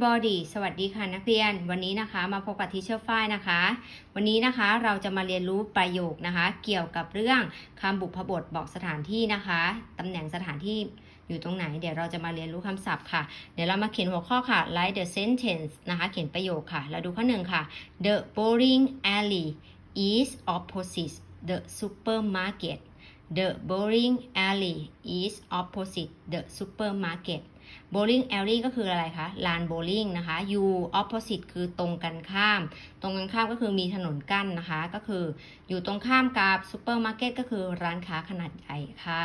everybody สวัสดีค่ะนักเรียน วันนี้นะคะมาพบกับทีเชอร์ฝ้ายนะคะ วันนี้นะคะเราจะมาเรียนรู้ประโยคนะคะ เกี่ยวกับเรื่องคำบุพบทบอกสถานที่นะคะตำแหน่งสถานที่อยู่ตรงไหน เดี๋ยวเราจะมาเรียนรู้คำศัพท์ค่ะ เดี๋ยวเรามาเขียนหัวข้อค่ะ write the sentence นะคะ เขียนประโยคค่ะ เราดูข้อหนึ่งค่ะ the bowling alley is opposite the supermarket the bowling alley is opposite the supermarket bowling alley ก็คืออะไรคะ ลานโบลิ่งนะคะ you opposite คือตรงกันข้าม ตรงกันข้ามก็คือมีถนนกั้นนะคะ ก็คืออยู่ตรงข้ามกับ supermarket ก็คือร้านค้าขนาดใหญ่ค่ะ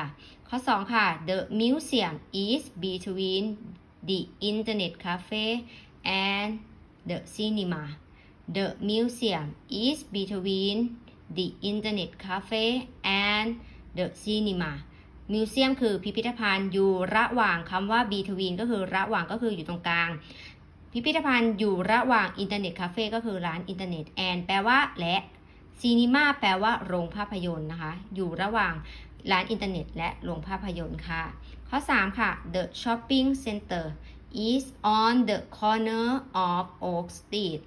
ข้อ 2 ค่ะ the museum is between the internet cafe and the cinema the museum is between the internet cafe and the cinema มิวเซียมคือพิพิธภัณฑ์อยู่ระหว่างคำว่า between ก็คือระหว่างก็คืออยู่ตรงกลาง พิพิธภัณฑ์อยู่ระหว่างอินเทอร์เน็ตคาเฟ่ก็คือร้านอินเทอร์เน็ต and แปลว่าและซีนีมาแปลว่าโรงภาพยนตร์นะคะ อยู่ระหว่างร้านอินเทอร์เน็ตและโรงภาพยนตร์ค่ะ ข้อ 3 ค่ะ the shopping center is on the corner of Oak Street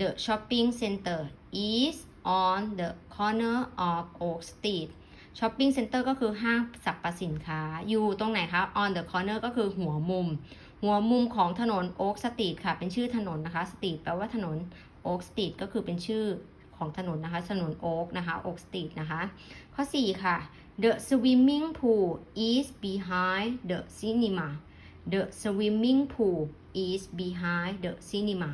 the shopping center is on the corner of Oak Street ช้อปปิ้งเซ็นเตอร์ก็คือห้างสรรพสินค้า อยู่ตรงไหนคะ on the corner ก็คือหัวมุม หัวมุมของถนนโอ๊กสตรีทค่ะ เป็นชื่อถนนนะคะสตรีทแปลว่าถนนโอ๊กสตรีทก็คือเป็นชื่อของถนนนะคะ ถนนโอ๊กนะคะโอ๊กสตรีทนะคะ ข้อ 4 ค่ะ the swimming pool is behind the cinema the swimming pool is behind the cinema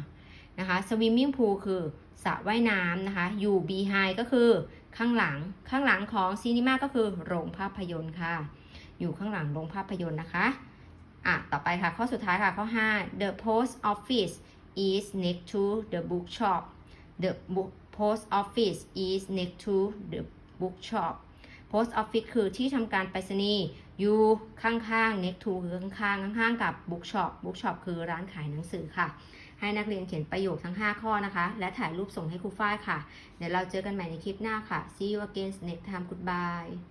นะคะ swimming pool คือสระว่ายน้ำนะคะ อยู่ behind ก็คือ ข้างหลังข้างหลังของซีนีมาก็คือโรงภาพยนตร์ค่ะ อยู่ข้างหลังโรงภาพยนตร์นะคะอะต่อไปค่ะ ข้อสุดท้ายค่ะ ข้อ 5 the post office is next to the bookshop the book post office is next to the bookshop post office คือที่ทำการไปรษณีย์ อยู่ข้างๆ next to คือข้างๆ ข้างๆ กับ bookshop bookshop คือร้านขายหนังสือค่ะ ให้นักเรียนเขียนประโยคทั้ง 5 ข้อนะคะ และถ่ายรูปส่งให้ครูฝ้ายค่ะ เดี๋ยวเราเจอกันใหม่ในคลิปหน้าค่ะ see you again next time goodbye